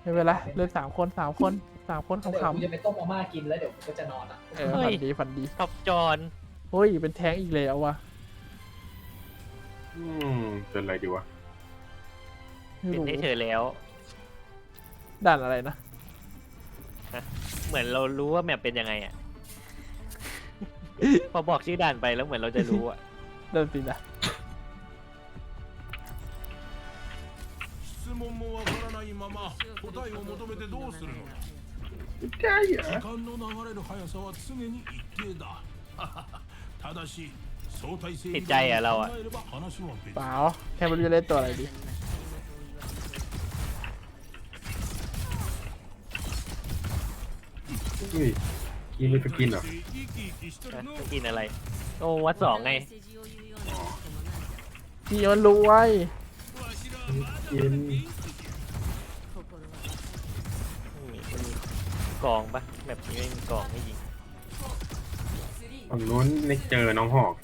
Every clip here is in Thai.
ไม่เป็นไรเลือกสามคนสามคนสามคนเดี๋ยวขำกูจะไปต้มมาม่ากินแล้วเดี๋ยวกูก็จะนอนอะๆเออฝันดีฝันดีท็อปจอนเฮ้ยเป็นแท้งอีกแล้ววะอืมเป็นอะไรดีวะไม่เป็นรู้ให้เธอแล้ว ด่านอะไรนะเหมือนเรารู้ว่าแมปเป็นยังไงอะ พอบอกชื่อด่านไปแล้วเหมือนเราจะรู้อะ เดินสินะ 答えを求めてどうするのだ ใช่เหรอ 時間の流れる速さは常に一定だただし相対性ติดใจอะเราอะ 考えれば話は別 เปล่าแค่ไม่รู้จะเล่นตัวอะไรดี อุ้ยกินเลยไปกินเหรอ 生き生きしてる นะ の จะกินอะไร โอ้วัดสองไง พี่มันรู้ไว้ กิน มีมัน กองปะแบบนี้ไม่มีกองไม่ยิงฝั่งนู้นไม่เจอน้องหอก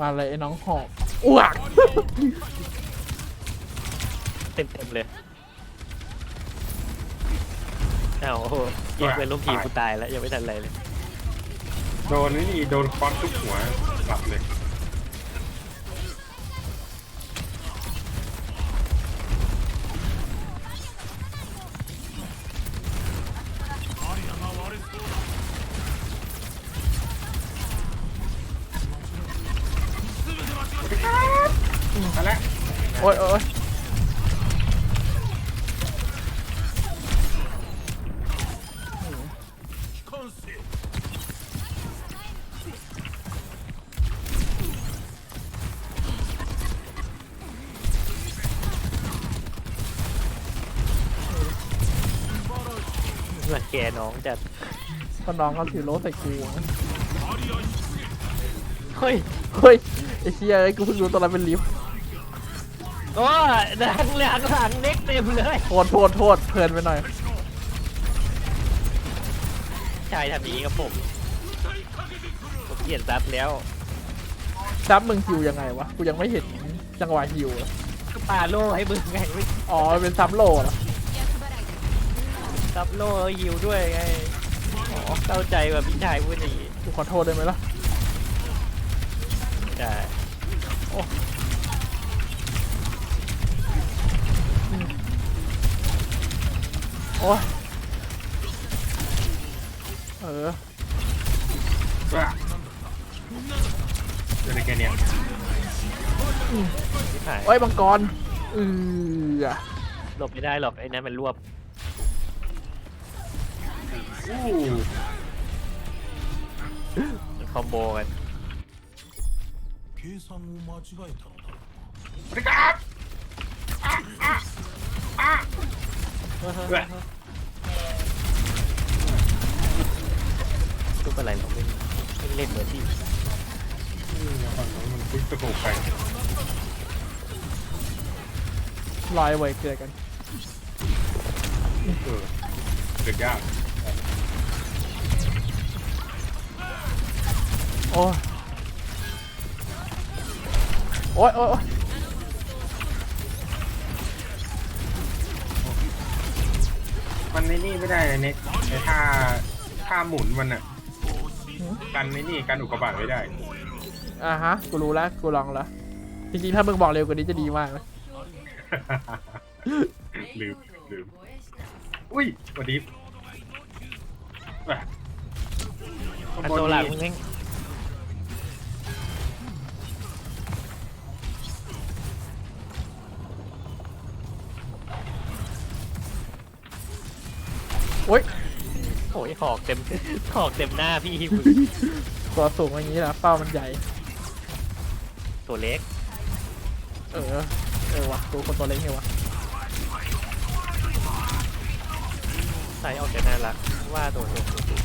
มาเลยไอ้น้องหอกอ้วก เต็มเต็มๆเลยอ้าวโอ้โหยิงเป็นลูกทีมกูตายแล้วยังไม่ทันอะไรเลย โดนนี่นี่โดนคอนทุกหัวหลับเลย รังแกน้องจัดก็น้องเขาถือโลใส่กูนะเฮ้ยเฮ้ยไอ้เชี่ยไอ้ยกูเพิ่งรู้ตอนนั้นเป็นลิฟต์โอ้ดังหลังหลังเน็กเต็มเลยโทษโทษโทษเพลินไปหน่อย ชายทำอย่างนี้กับผม ผมเกลียดซับแล้วซับมึงฮิวยังไงวะ กูยังไม่เห็นจังหวะฮิวเลยก็ปาโล่ให้มึงไงไม่อ๋อเป็นซับโลเหรอซับโล่ยิวด้วยไงอ๋อเข้าใจว่าพี่ชายพูดอย่างนี้กูขอโทษได้ไหมล่ะได้โอ้ย เออ ว้าเจอในแกเนี้ย พี่ชาย โอ้ยมังกรอือ หลบไม่ได้หรอกไอ้นั่นมันรวบ อู้ มันคอมโบกัน 計算を間違えたのだ สวัสดีครับอ่ะอ่ะอ่ะเว้ย รูปอะไรเราไม่ไม่เล่นเหมือนที่ฝั่งนู้นมันพุชตะโกไปลอยไว้เกิดกันเออเกิดยากโอ้ยโอ้ยโอ้ยโอ้มันในนี่ไม่ได้เลยเน็กไอ้ท่าท่าหมุนมันอะ กันในนี่กันอุกกาบาตไม่ได้ อ่าฮะ กูรู้แล้ว กูลองแล้ว จริงๆ ถ้ามึงบอกเร็วกว่านี้จะดีมากเลยลืมลืมอุ้ยสวัสดีแหม่ข้างอันบนโซล่ามีมึงเองโอ้ย โอ้ยหอกเต็มหอกเต็มหน้าพี่มึงตัวสูงอย่างนี้นะเป้ามันใหญ่ ตัวเล็กเออ เออวะตัวคนตัวเล็กไงวะใส่ออกจะน่ารักว่าตัวตัวตัวตัว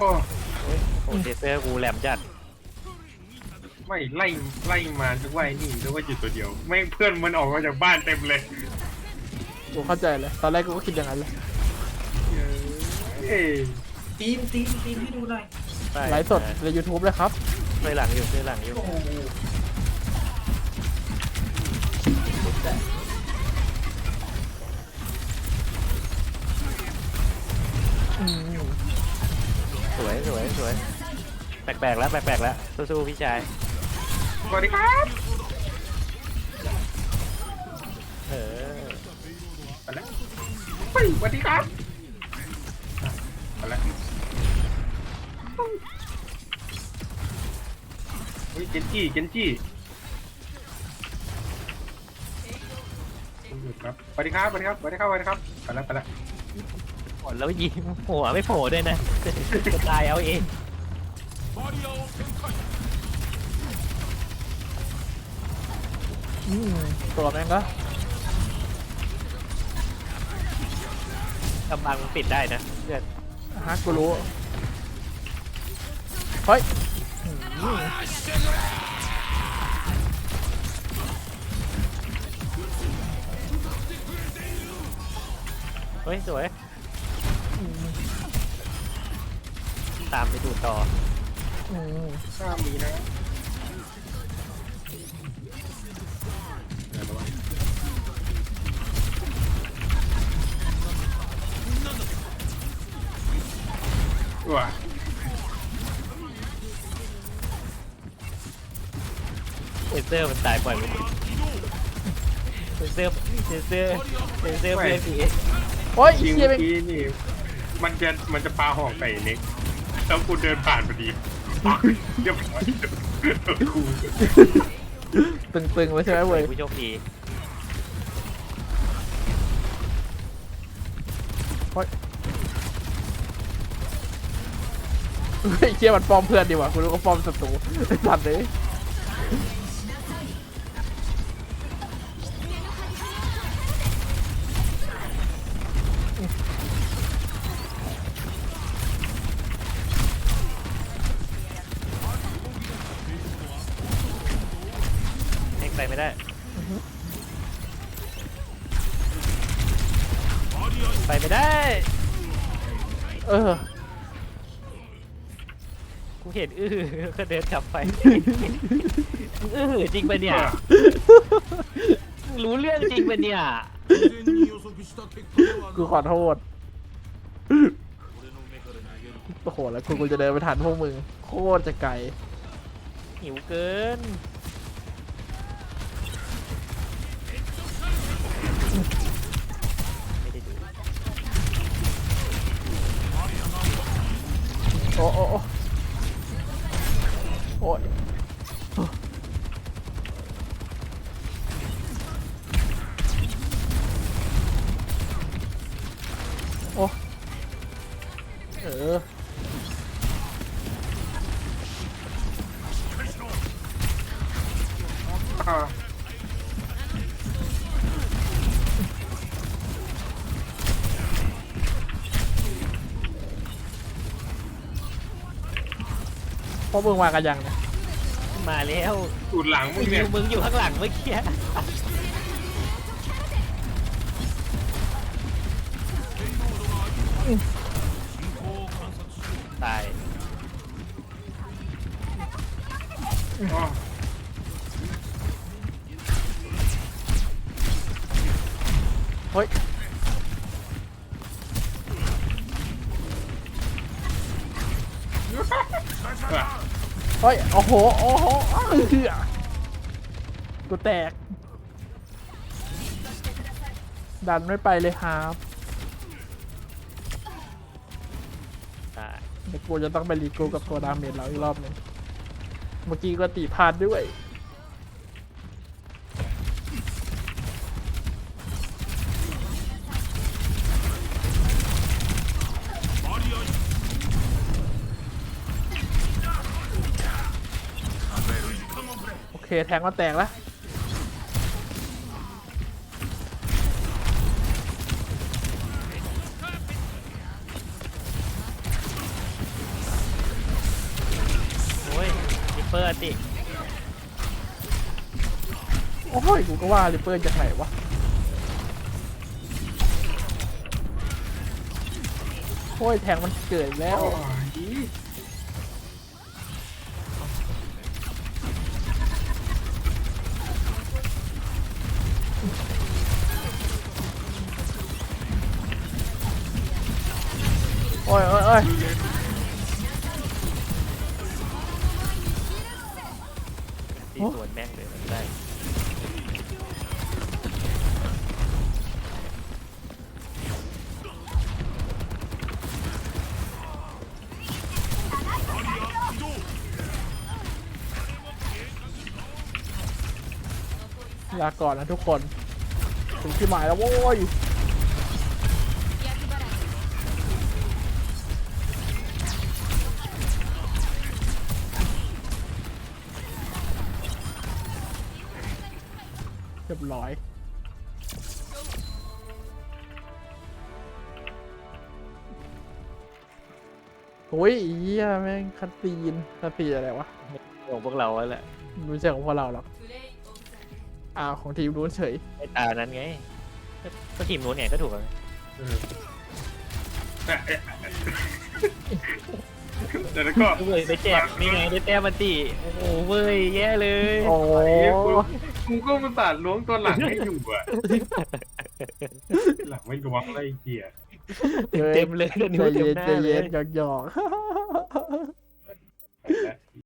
อ้โอ้เจเซอร์กูแหลมจัดไม่ไล่ไล่มานึกว่าไอ้นี่นึกว่าอยู่ตัวเดียวไม่เพื่อนมันออกมาจากบ้านเต็มเลยกูเข้าใจเลย ตอนแรกกูก็คิดอย่างนั้นเลย เอ้ยตีมตีมตีมให้ดูหน่อยไปไลฟ์สดใน YouTube เลยครับ ไปหลังอยู่ไปหลังอยู่โอ้โหอืม สวยสวยสวยแปลกๆแล้วแปลกๆแล้วสู้ๆพี่ชายสวัสดีครับเออไปแล้วเฮ้ยสวัสดีครับอะไปแล้วเฮ้ยเจนจี้เจนจี้ครับสวัสดีครับสวัสดีครับสวัสดีครับสวัสดีครับไปแล้วไปแล้วหม ดแล้วยิงหัวไม่โผล่ด้วยนะจะตายเอาเองตัวแม่งก็กำบังปิดได้นะเพื่อนฮะกูรู้เฮ้ยเฮ้ยสวย ตามไปดูต่ออืมข้ามมีนะเดี๋ยวระวังว้าเซนเซอร์มันตายบ่อยไปเซนเซอร์เซนเซอร์เซนเซอร์เพื่อนพี่โอ้ยจริงเฮียเมื่เป็อนกี้นี่ มันจะมันจะปาหอกใส่เน็กแล้วกูเดินผ่านพอดีปักเรียบร้อยกูตึงๆไว้ใช่ไหมเว้ยผู้โชคดีเฮ้ยเฮียมันฟอร์มเพื่อนดีกว่ากูรู้ว่าฟอร์มศัตรูไอ้สัตว์เลย ไม่ได้ไปไม่ได้ เออ กูเห็นอื้อก็เดินกลับไป อื้อจริงปะเนี่ย รู้เรื่องจริงปะเนี่ย กูขอโทษ โอ้โห แล้วกูกูจะเดินไปทันพวกมึง โคตรจะไกล หิวเกิน อ้โอ้โอ้โอ้ยโอ้เอออ่า พวกมึงมากันยังเนี่ยมาแล้วสูดหลังมึงหิเนี่ยวมึงอยู่ข้างหลังเมื่อกี้ตายอ๋อเฮ้ยอะ เฮ้ย โอ้โห โอ้โหอ้าวเหี้ยกูแตก ดันไม่ไปเลยครับตายเดี๋ยวกูจะต้องไปรีกูกับตัวดาเมจเราอีกรอบหนึงเมื่อกี้ก็ตีพลาดด้วย เคแทงก็แตกแล้วโอ้ยริปเปอร์ติโอ้ยกูก็ว่าริปเปอร์จากไหนวะโอ้ยแทงมันเกิดอีกแล้ว โอ้ยโอ้ยโอ้ย ลาก่อนนะทุกคนถึงที่หมายแล้วโว้ยเรียบร้อยโอ้ยไอ้เหี้ยแม่งคัตตีนคัตตีนอะไรวะของพวกเราอะแหละไม่ใช่ของพวกเราหรอก อ้าวของทีมนู้นเฉยไอ้ตานั้นไงก็ก็ทีมนู้นเนี่ยก็ถูกแล้วไงเออแต่เอ๊ะแต่แล้วก็เว้ยได้แจกนี่ไงได้แต้มมันตีโอ้โหเว้ยแย่เลยโอ้ไอ้กูกูก็มาตัดล้วงตัวหลังให้อยู่อะหลังไม่ล้วงอะไรไอ้เกียเต็มๆเลยเดี๋ยวใจนิ้วเต็มเย็นหน้าใจเลเย็ยนหยอกหยอก